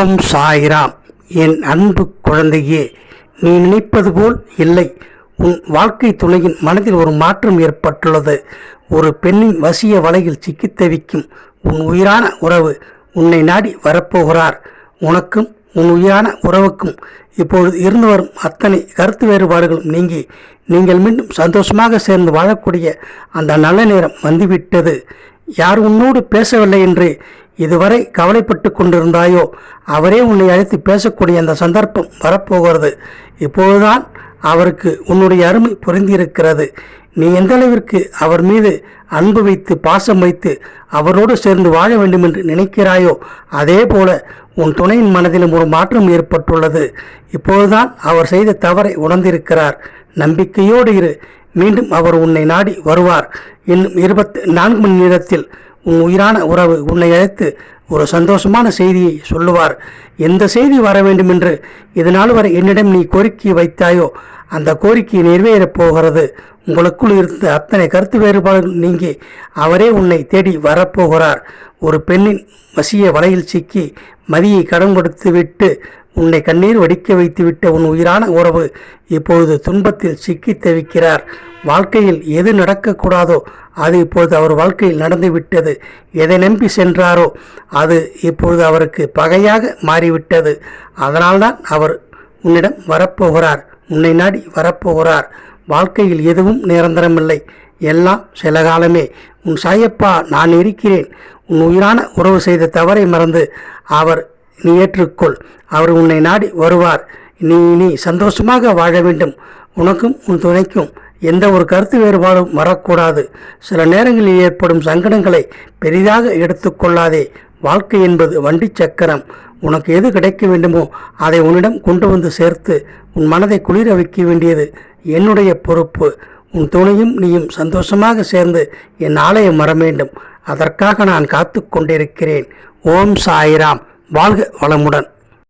ஓம் சாய்ராம். என் அன்பு குழந்தையே நீ நினைப்பது போல் இல்லை. உன் வாழ்க்கை துணையின் மனதில் ஒரு மாற்றம் ஏற்பட்டுள்ளது. ஒரு பெண்ணின் வசிய வலையில் சிக்கித் தவிக்கும் உன் உயிரான உறவு உன்னை நாடி வரப்போகிறார். உனக்கும் உன் உயிரான உறவுக்கும் இப்பொழுது இருந்து வரும் அத்தனை கருத்து வேறுபாடுகளும் நீங்கி நீங்கள் மீண்டும் சந்தோஷமாக சேர்ந்து வாழக்கூடிய அந்த நல்ல நேரம் வந்துவிட்டது. யார் உன்னோடு பேசவில்லை என்று இதுவரை கவலைப்பட்டு கொண்டிருந்தாயோ அவரே உன்னை அழைத்து பேசக்கூடிய அந்த சந்தர்ப்பம் வரப்போகிறது. இப்போதுதான் அவருக்கு உன்னுடைய அருமை புரிந்திருக்கிறது நீ எந்த அளவிற்கு அவர் மீது அன்பு வைத்து பாசம் வைத்து அவரோடு சேர்ந்து வாழ வேண்டும் என்று நினைக்கிறாயோ அதே போல உன் துணையின் மனதிலும் ஒரு மாற்றம் ஏற்பட்டுள்ளது. இப்போதுதான் அவர் செய்த தவறை உணர்ந்திருக்கிறார். நம்பிக்கையோடு இரு. மீண்டும் அவர் உன்னை நாடி வருவார். இன்னும் இருபத்தி நான்கு மணி நேரத்தில் உன் உயிரான உறவு உன்னை அழைத்து ஒரு சந்தோஷமான செய்தியை சொல்லுவார். எந்த செய்தி வர வேண்டும் என்று இதனால் வரை என்னிடம் நீ கோரிக்கை வைத்தாயோ அந்த கோரிக்கை நிறைவேறப் போகிறது. உங்களுக்குள் இருந்த அத்தனை கருத்து வேறுபாடுகள் நீங்கி அவரே உன்னை தேடி வரப்போகிறார் ஒரு பெண்ணின் வசிய வலையில் சிக்கி மதியை கடன் கொடுத்து விட்டு உன்னை கண்ணீர் வடிக்க வைத்துவிட்ட உன் உயிரான உறவு இப்பொழுது துன்பத்தில் சிக்கி தவிக்கிறார். வாழ்க்கையில் எது நடக்கக்கூடாதோ அது இப்பொழுது அவர் வாழ்க்கையில் நடந்துவிட்டது. எதை நம்பி சென்றாரோ அது இப்பொழுது அவருக்கு பகையாக மாறிவிட்டது. அதனால்தான் அவர் உன்னிடம் வரப்போகிறார். உன்னை நாடி வரப்போகிறார். வாழ்க்கையில் எதுவும் நிரந்தரமில்லை. எல்லாம் சில காலமே. உன் சாயப்பா நான் இருக்கிறேன். உன் உயிரான உறவு செய்த தவறை மறந்து அவர் நீ ஏற்றுக்கொள். அவர் உன்னை நாடி வருவார். நீ நீ சந்தோஷமாக வாழ வேண்டும். உனக்கும் உன் துணைக்கும் எந்த ஒரு கருத்து வேறுபாடும் வரக்கூடாது. சில நேரங்களில் ஏற்படும் சங்கடங்களை பெரிதாக எடுத்துக்கொள்ளாதே வாழ்க்கை என்பது வண்டி சக்கரம். உனக்கு எது கிடைக்க வேண்டுமோ அதை உன்னிடம் கொண்டு வந்து சேர்த்து உன் மனதை குளிர வைக்க வேண்டியது என்னுடைய பொறுப்பு. உன் துணையும் நீயும் சந்தோஷமாக சேர்ந்து என் ஆலயம் வர வேண்டும். அதற்காக நான் காத்து கொண்டிருக்கிறேன். ஓம் சாய்ராம். வாழ்க வளமுடன்.